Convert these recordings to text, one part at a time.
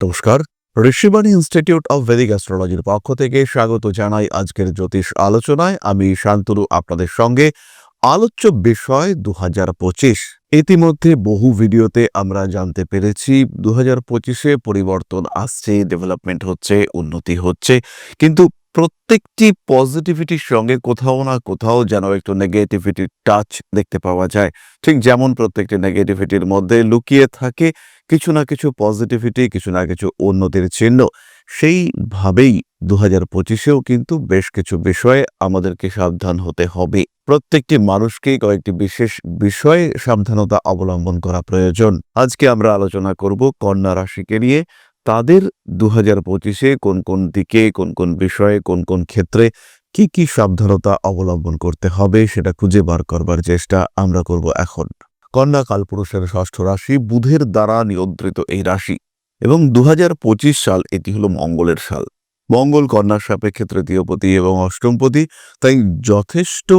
নমস্কার। Rishibani institute of Vedic অ্যাস্ট্রোলজির পক্ষ থেকে স্বাগত জানাই আজকের জ্যোতিষ আলোচনায়। আমি শান্তনু, আপনাদের সঙ্গে। আলোচ্য বিষয় দু হাজার পঁচিশ। ইতিমধ্যে বহু ভিডিওতে আমরা জানতে পেরেছি দু হাজার পঁচিশে পরিবর্তন আসছে ডেভেলপমেন্ট হচ্ছে, উন্নতি হচ্ছে। কিন্তু প্রত্যেকটি পজিটিভিটির সঙ্গে কোথাও না কোথাও যেন একটু নেগেটিভিটির টাচ দেখতে পাওয়া যায়। ঠিক যেমন প্রত্যেকটি নেগেটিভিটির মধ্যে লুকিয়ে থাকে কিছু না কিছু পজিটিভিটি কিছু না কিছু উন্নতির চিহ্ন। সেইভাবেই দু হাজার পঁচিশেও কিন্তু বেশ কিছু বিষয়ে আমাদেরকে সাবধান হতে হবে। প্রত্যেকটি মানুষকেই কয়েকটি বিশেষ বিষয়ে সাবধানতা অবলম্বন করা প্রয়োজন। আজকে আমরা আলোচনা করব কন্যা রাশিকে নিয়ে। তাদের দু হাজার পঁচিশে কোন কোন দিকে, কোন কোন বিষয়ে, কোন কোন ক্ষেত্রে কি কি সাবধানতা অবলম্বন করতে হবে সেটা খুঁজে বার করবার চেষ্টা আমরা করব এখন। কন্যা কালপুরুষের ষষ্ঠ রাশি বুধের দ্বারা নিয়ন্ত্রিত এই রাশি এবং দুহাজার পঁচিশ সাল এটি হলো মঙ্গলের সাল। মঙ্গল কন্যার সাপেক্ষে তৃতীয়পতি এবং অষ্টমপতি, তাই যথেষ্ট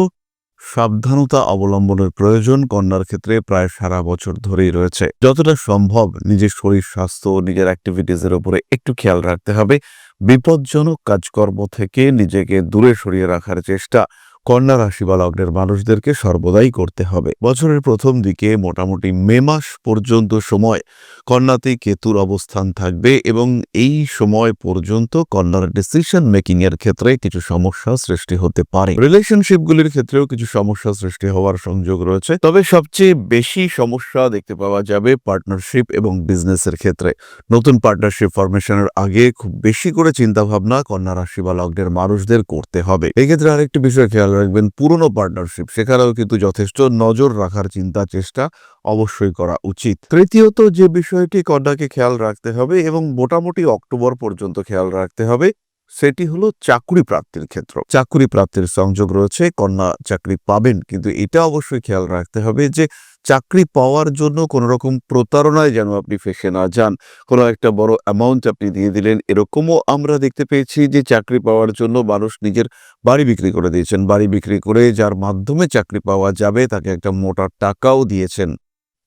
সাবধানতা অবলম্বনের প্রয়োজন কন্যার ক্ষেত্রে প্রায় সারা বছর ধরেই রয়েছে। যতটা সম্ভব নিজের শরীর, স্বাস্থ্য নিজের অ্যাক্টিভিটিসের উপরে একটু খেয়াল রাখতে হবে। বিপজ্জনক কাজকর্ম থেকে নিজেকে দূরে সরিয়ে রাখার চেষ্টা কন্যা রাশি বা লগ্নের মানুষদেরকে সর্বদাই করতে হবে। বছরের প্রথম দিকে মোটামুটি মে মাস পর্যন্ত সময় কন্যাতে কেতুর অবস্থান থাকবে এবং এই সময় পর্যন্ত কন্যার ডিসিশন মেকিং এর ক্ষেত্রে কিছু সমস্যা সৃষ্টি হতে পারে। রিলেশনশিপগুলির ক্ষেত্রেও কিছু সমস্যা সৃষ্টি হওয়ার সংযোগ রয়েছে। তবে সবচেয়ে বেশি সমস্যা দেখতে পাওয়া যাবে পার্টনারশিপ এবং বিজনেসের ক্ষেত্রে। নতুন পার্টনারশিপ ফরমেশনের আগে খুব বেশি করে চিন্তাভাবনা কন্যা রাশি বা লগ্নের মানুষদের করতে হবে। এক্ষেত্রে আরেকটি বিষয় খেয়াল রাখবেন পুরনো পার্টনারশিপ সেখানেও কিন্তু যথেষ্ট নজর রাখার চিন্তা, চেষ্টা অবশ্যই করা উচিত। তৃতীয়ত যে বিষয়টি কন্যাকে খেয়াল রাখতে হবে এবং মোটামুটি অক্টোবর পর্যন্ত খেয়াল রাখতে হবে, সেটি হলো চাকরি প্রাপ্তির ক্ষেত্র। চাকরি প্রাপ্তির সংযোগ রয়েছে, কন্যা চাকরি পাবেন, কিন্তু এটা অবশ্যই খেয়াল রাখতে হবে যে চাকরি পাওয়ার জন্য কোনো রকম প্রতারণায় যেন আপনি ফেসে না যান। কোনো একটা বড় অ্যামাউন্ট আপনি দিয়ে দিলেন, এরকমও আমরা দেখতে পেয়েছি যে চাকরি পাওয়ার জন্য মানুষ নিজের বাড়ি বিক্রি করে দিয়েছেন। বাড়ি বিক্রি করে যার মাধ্যমে চাকরি পাওয়া যাবে তাকে একটা মোটা টাকাও দিয়েছেন।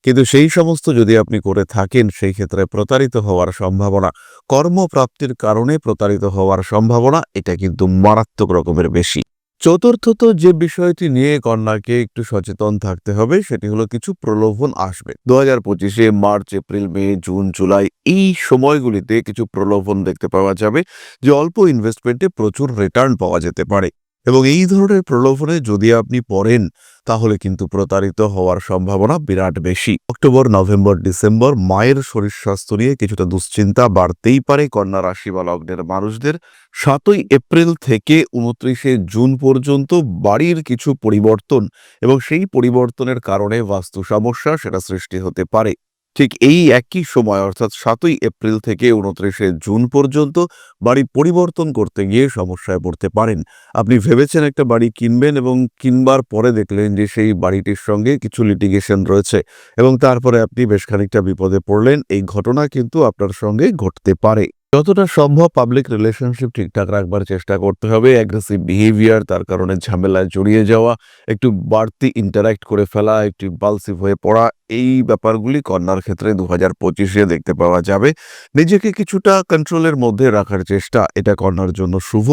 কিন্তু সেই সমস্ত যদি আপনি করে থাকেন, সেই ক্ষেত্রে প্রতারিত হওয়ার সম্ভাবনা, কর্মপ্রাপ্তির কারণে প্রতারিত হওয়ার সম্ভাবনা, এটা কিন্তু মারাত্মক রকমের বেশি। চতুর্থত যে বিষয়টি নিয়ে কন্যাকে একটু সচেতন থাকতে হবে, সেটি হলো কিছু প্রলোভন আসবে। দু হাজার পঁচিশে March, April, May, June, July এই সময়গুলিতে কিছু প্রলোভন দেখতে পাওয়া যাবে, যে অল্প ইনভেস্টমেন্টে প্রচুর রিটার্ন পাওয়া যেতে পারে। এবং এই ধরনের প্রলোভনে যদি আপনি পড়েন, তাহলে কিন্তু প্রতারিত হওয়ার সম্ভাবনা বিরাট বেশি। অক্টোবর, নভেম্বর, ডিসেম্বর মায়ের শরীর স্বাস্থ্য নিয়ে কিছুটা দুশ্চিন্তা বাড়তেই পারে কন্যা রাশি বা লগ্নের মানুষদের। সাতই এপ্রিল থেকে উনত্রিশে জুন পর্যন্ত বাড়ির কিছু পরিবর্তন এবং সেই পরিবর্তনের কারণে বাস্তু সমস্যা সেটা সৃষ্টি হতে পারে। ঠিক এই একই সময়, অর্থাৎ সাতই এপ্রিল থেকে উনত্রিশে জুন পর্যন্ত বাড়ি পরিবর্তন করতে গিয়ে সমস্যায় পড়তে পারেন। আপনি ভেবেছেন একটা বাড়ি কিনবেন এবং কিনবার পরে দেখলেন যে সেই বাড়িটির সঙ্গে কিছু লিটিগেশন রয়েছে এবং তারপরে আপনি বেশ খানিকটা বিপদে পড়লেন। এই ঘটনা কিন্তু আপনার সঙ্গে ঘটতে পারে। যতটা সম্ভব পাবলিক রিলেশনশিপ ঠিকঠাক রাখবার চেষ্টা করতে হবে অ্যাগ্রেসিভ বিহেভিয়ার তার কারণে ঝামেলায় জড়িয়ে যাওয়া, একটু বাড়তি ইন্টারাক্ট করে ফেলা, একটু ইম্পালসিভ হয়ে পড়া, এই ব্যাপারগুলি কন্যার ক্ষেত্রে দু হাজার পঁচিশে দেখতে পাওয়া যাবে। নিজেকে কিছুটা কন্ট্রোলের মধ্যে রাখার চেষ্টা এটা কন্যার জন্য শুভ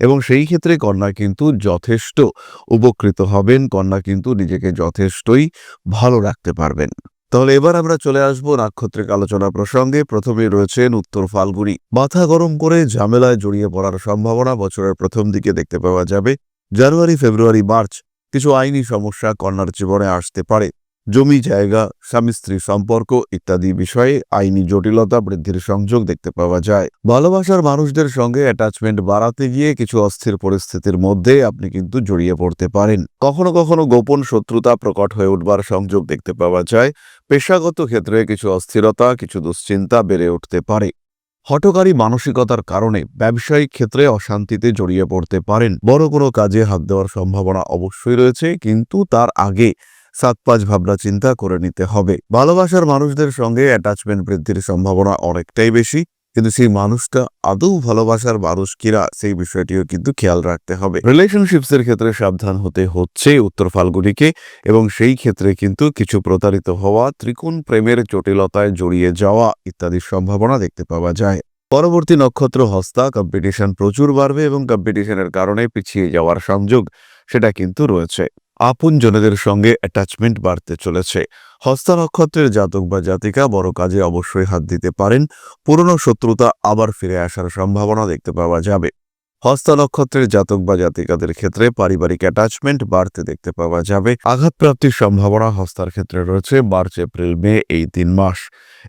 এবং সেই ক্ষেত্রে কন্যা কিন্তু যথেষ্ট উপকৃত হবেন, কন্যা কিন্তু নিজেকে যথেষ্টই ভালো রাখতে পারবেন। তাহলে এবার আমরা চলে আসব নাক্ষত্রিক আলোচনা প্রসঙ্গে। প্রথমে রয়েছেন উত্তর ফাল্গুনি। মাথা গরম করে ঝামেলায় জড়িয়ে পড়ার সম্ভাবনা বছরের প্রথম দিকে দেখতে পাওয়া যাবে। জানুয়ারি, ফেব্রুয়ারি, মার্চ কিছু আইনি সমস্যা কন্যার জীবনে আসতে পারে। জমি জায়গা, স্বামী স্ত্রী সম্পর্ক ইত্যাদি বিষয়ে আইনি জটিলতা বৃদ্ধির সংযোগ দেখতে পাওয়া যায়। ভালোবাসার মানুষদের সঙ্গে অ্যাটাচমেন্ট বাড়াতে গিয়ে কিছু অস্থির পরিস্থিতির মধ্যে আপনি কিন্তু জড়িয়ে পড়তে পারেন। কখনো কখনো গোপন শত্রুতা প্রকট হয়ে উঠবার সংযোগ দেখতে পাওয়া যায়। পেশাগত ক্ষেত্রে কিছু অস্থিরতা, কিছু দুশ্চিন্তা বেড়ে উঠতে পারে। হটকারী মানসিকতার কারণে ব্যবসায়িক ক্ষেত্রে অশান্তিতে জড়িয়ে পড়তে পারেন। বড় কোনো কাজে হাত দেওয়ার সম্ভাবনা অবশ্যই রয়েছে, কিন্তু তার আগে সাত পাঁচ ভাবনা চিন্তা করে নিতে হবে। ভালোবাসার মানুষদের সঙ্গে অ্যাটাচমেন্ট বৃদ্ধির সম্ভাবনা অনেকটাই বেশি। কিন্তু সেই মানুষটা আদৌ ভালোবাসার মানুষ কিনা সেই বিষয়টিও কিন্তু খেয়াল রাখতে হবে। রিলেশনশিপস এর ক্ষেত্রে সাবধান হতে হচ্ছে উত্তর ফাল্গুনিকে এবং সেই ক্ষেত্রে কিন্তু কিছু প্রতারিত হওয়া, ত্রিকোণ প্রেমের জটিলতায় জড়িয়ে যাওয়া ইত্যাদির সম্ভাবনা দেখতে পাওয়া যায়। পরবর্তী নক্ষত্র হস্তা কম্পিটিশন প্রচুর বাড়বে এবং কম্পিটিশনের কারণে পিছিয়ে যাওয়ার সংযোগ সেটা কিন্তু রয়েছে। আপনজনেদের সঙ্গে অ্যাটাচমেন্ট বাড়তে চলেছে। হস্তা নক্ষত্রের জাতক বা জাতিকা বড় কাজে অবশ্যই হাত দিতে পারেন। পুরনো শত্রুতা আবার ফিরে আসার সম্ভাবনা দেখতে পাওয়া যাবে। হস্তা নক্ষত্রের জাতক বা জাতিকাদের ক্ষেত্রে পারিবারিক অ্যাটাচমেন্ট বাড়তে দেখতে পাওয়া যাবে। আঘাতপ্রাপ্তির সম্ভাবনা হস্তার ক্ষেত্রে রয়েছে মার্চ, এপ্রিল, মে এই তিন মাস।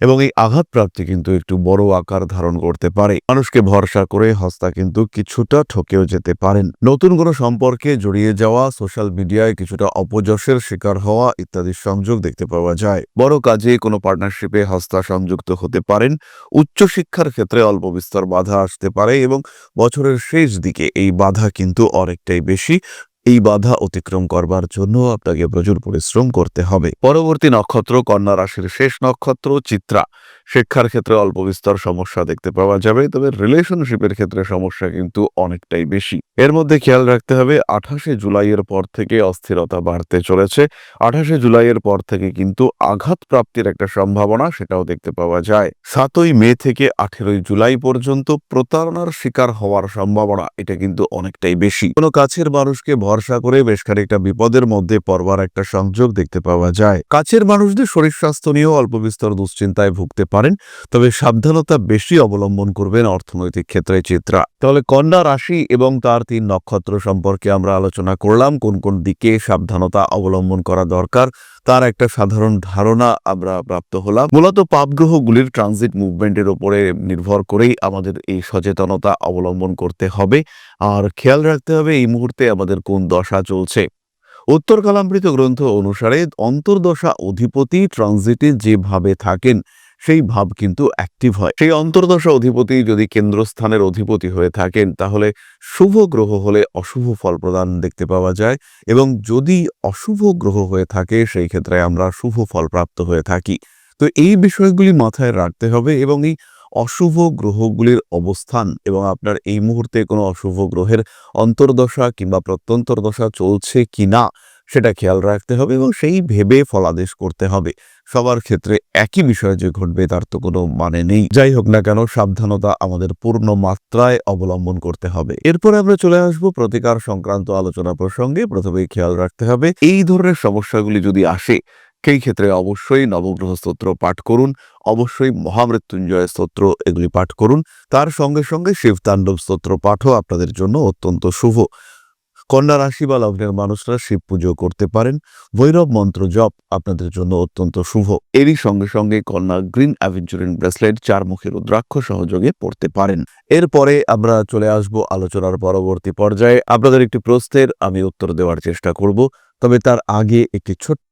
এবং এই আঘাতপ্রাপ্তি কিন্তু একটু বড় আকার ধারণ করতে পারে। মানুষকে ভরসা করে হস্তা কিন্তু কিছুটা ঠকেও যেতে পারেন। নতুন কোনো সম্পর্কে জড়িয়ে যাওয়া সোশ্যাল মিডিয়ায় কিছুটা অপযশের শিকার হওয়া ইত্যাদির সংযোগ দেখতে পাওয়া যায়। বড় কাজে কোনো পার্টনারশিপে হস্তা সংযুক্ত হতে পারেন। উচ্চশিক্ষার ক্ষেত্রে অল্প বিস্তর বাধা আসতে পারে এবং বছরের শেষ দিকে এই বাধা কিন্তু অনেকটাই বেশি এই বাধা অতিক্রম করবার জন্য আপনাকে প্রচুর পরিশ্রম করতে হবে। পরবর্তী নক্ষত্র, কন্যা রাশির শেষ নক্ষত্র, চিত্রা। শিক্ষার ক্ষেত্রে অল্প বিস্তর সমস্যা দেখতে পাওয়া যাবে, তবে রিলেশনশিপের ক্ষেত্রে সমস্যা কিন্তু অনেকটাই বেশি। এর মধ্যে খেয়াল রাখতে হবে, আঠাশে জুলাইয়ের পর থেকে অস্থিরতা বাড়তে চলেছে। আঠাশে জুলাইয়ের পর থেকে কিন্তু আঘাত প্রাপ্তির একটা সম্ভাবনা সেটাও দেখতে পাওয়া যায়। সাতই মে থেকে আঠেরোই জুলাই পর্যন্ত প্রতারণার শিকার হওয়ার সম্ভাবনা, এটা কিন্তু অনেকটাই বেশি। কোনো কাছের মানুষকে ভরসা করে বেশ খানিকটা বিপদের মধ্যে পড়বার একটা সংযোগ দেখতে পাওয়া যায়। কাছের মানুষদের শরীর স্বাস্থ্য নিয়েও অল্প বিস্তর দুশ্চিন্তায় ভুগতে পারেন, তবে সাবধানতা বেশি অবলম্বন করবেন অর্থনৈতিক ক্ষেত্রে চিত্রা। তাহলে কন্যা রাশি এবং তার তিন নক্ষত্র সম্পর্কে আমরা আলোচনা করলাম, কোন কোন দিকে সাবধানতা অবলম্বন করা দরকার তার একটা সাধারণ ধারণা আমরা প্রাপ্ত হলাম। মূলত পাপগ্রহগুলির ট্রানজিট মুভমেন্টের উপরে নির্ভর করেই আমাদের এই সচেতনতা অবলম্বন করতে হবে। আর খেয়াল রাখতে হবে এই মুহূর্তে আমাদের কোন দশা চলছে। উত্তর কালামৃত গ্রন্থ অনুসারে অন্তর্দশা অধিপতি ট্রানজিটে যেভাবে থাকেন সেই ভাব কিন্তু অ্যাক্টিভ হয়। সেই অন্তর্দশা অধিপতি যদি কেন্দ্রস্থানের অধিপতি হয়ে থাকেন, তাহলে শুভ গ্রহ হলে অশুভ ফল প্রদান দেখতে পাওয়া যায় এবং যদি অশুভ গ্রহ হয়ে থাকে, সেই ক্ষেত্রে আমরা শুভ ফল প্রাপ্ত হয়ে থাকি। তো এই বিষয়গুলি মাথায় রাখতে হবে এবং এই অশুভ গ্রহগুলির অবস্থান এবং আপনার এই মুহূর্তে কোনো অশুভ গ্রহের অন্তর্দশা কিংবা প্রত্যন্তর্দশা চলছে কি না সেটা খেয়াল রাখতে হবে এবং সেই ভেবে ফলাদেশ করতে হবে। সবার ক্ষেত্রে একই বিষয় যে ঘটবে তার তো কোনো মানে নেই। যাই হোক না কেন, সাবধানতা আমাদের পূর্ণ মাত্রায় অবলম্বন করতে হবে। এরপরে আমরা চলে আসব প্রতিকার সংক্রান্ত আলোচনা প্রসঙ্গে। প্রথমেই খেয়াল রাখতে হবে, এই ধরনের সমস্যাগুলি যদি আসে, সেই ক্ষেত্রে অবশ্যই নবগ্রহ স্তোত্র পাঠ করুন, অবশ্যই মহামৃত্যুঞ্জয় স্তোত্র এগুলি পাঠ করুন। তার সঙ্গে সঙ্গে শিবতাণ্ডব স্তোত্র পাঠও আপনাদের জন্য অত্যন্ত শুভ। কন্যা রাশি বা লগ্নের মানুষরা শিব পুজো করতে পারেন। ভৈরব মন্ত্র জপ আপনাদের জন্য অত্যন্ত শুভ। এরই সঙ্গে সঙ্গে কন্যা গ্রিন অ্যাভেঞ্চুরিন ব্রেসলেট চার মুখের রুদ্রাক্ষ সহযোগে পড়তে পারেন। এরপরে আমরা চলে আসব আলোচনার পরবর্তী পর্যায়ে। আপনাদের একটি প্রশ্নের আমি উত্তর দেওয়ার চেষ্টা করব, তবে তার আগে একটি ছোট্ট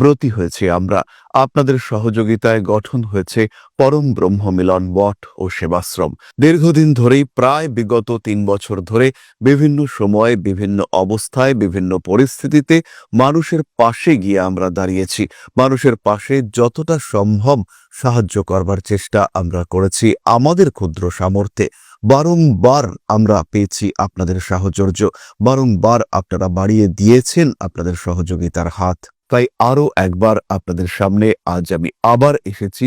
ব্রতী হয়েছে। আমরা আপনাদের সহযোগিতায় গঠন হয়েছে পরম ব্রহ্ম মিলন মঠ ও সেবাশ্রম। দীর্ঘদিন ধরেই প্রায় বিগত তিন বছর ধরে বিভিন্ন সময়ে, বিভিন্ন অবস্থায়, বিভিন্ন পরিস্থিতিতে মানুষের পাশে গিয়ে আমরা দাঁড়িয়েছি। মানুষের পাশে যতটা সম্ভব সাহায্য করবার চেষ্টা আমরা করেছি। আমাদের ক্ষুদ্র সামর্থ্যে বারংবার আমরা পেয়েছি আপনাদের সাহচর্য। বারংবার আপনারা বাড়িয়ে দিয়েছেন আপনাদের সহযোগিতার হাত। তাই আরও একবার আপনাদের সামনে আজ আমি আবার এসেছি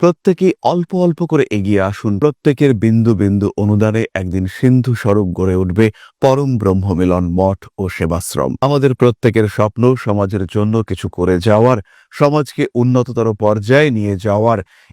প্রত্যেকেই অল্প অল্প করে এগিয়ে আসুন। প্রত্যেকের বিন্দু বিন্দু অনুদানে একদিন সিন্ধু স্বরূপ গড়ে উঠবে পরম ব্রহ্মমিলন মঠ ও সেবাশ্রম। আমাদের প্রত্যেকের স্বপ্ন সমাজের জন্য কিছু করে যাওয়ার, সমাজকে উন্নততর পর্যায়ে নিয়ে যাওয়ার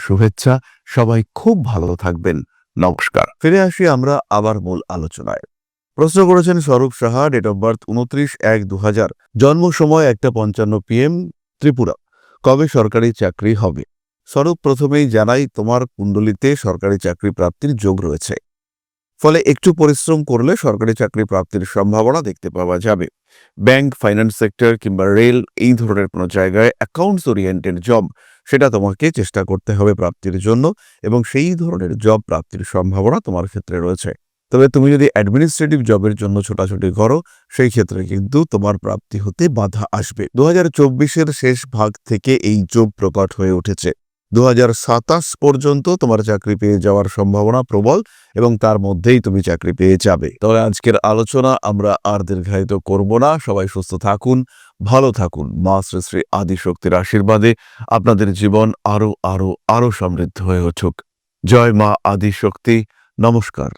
শুভেচ্ছা। সবাই খুব ভালো থাকবেন। নমস্কার। ফিরে আসি আমরা আবার মূল আলোচনায়। প্রশ্ন করেছেন স্বরূপ সাহা ডেট অফ বার্থ উনত্রিশ এক দু হাজার জন্ম সময় একটা পঞ্চান্ন পিএম ত্রিপুরা। কবে সরকারি চাকরি হবে? স্বরূপ প্রথমেই জানাই, তোমার কুণ্ডলিতে সরকারি চাকরি প্রাপ্তির যোগ রয়েছে। ফলে একটু পরিশ্রম করলে সরকারি চাকরি প্রাপ্তির সম্ভাবনা দেখতে পাওয়া যাবে। ব্যাংক ফাইন্যান্স সেক্টর কিংবা রেল এই ধরনের কোনো জায়গায় অ্যাকাউন্টস ওরিয়েন্টেড জব সেটা তোমাকে চেষ্টা করতে হবে প্রাপ্তির জন্য এবং সেই ধরনের জব প্রাপ্তির সম্ভাবনা তোমার ক্ষেত্রে রয়েছে। তবে তুমি যদি অ্যাডমিনিস্ট্রেটিভ জবের জন্য ছোটাছুটি করো, সেই ক্ষেত্রে কিন্তু তোমার প্রাপ্তি হতে বাধা আসবে। দু হাজার শেষ ভাগ থেকে এই জব প্রকট হয়ে উঠেছে। দু পর্যন্ত তোমার চাকরি পেয়ে যাওয়ার সম্ভাবনা প্রবল এবং তার মধ্যেই তুমি চাকরি পেয়ে যাবে। তবে আজকের আলোচনা আমরা আর দীর্ঘায়িত করব না। সবাই সুস্থ থাকুন, ভালো থাকুন। মা শ্রী শ্রী আদিশক্তির আশীর্বাদে আপনাদের জীবন আরও আরও আরও সমৃদ্ধ হয়ে উঠুক। জয় মা আদিশক্তি। নমস্কার।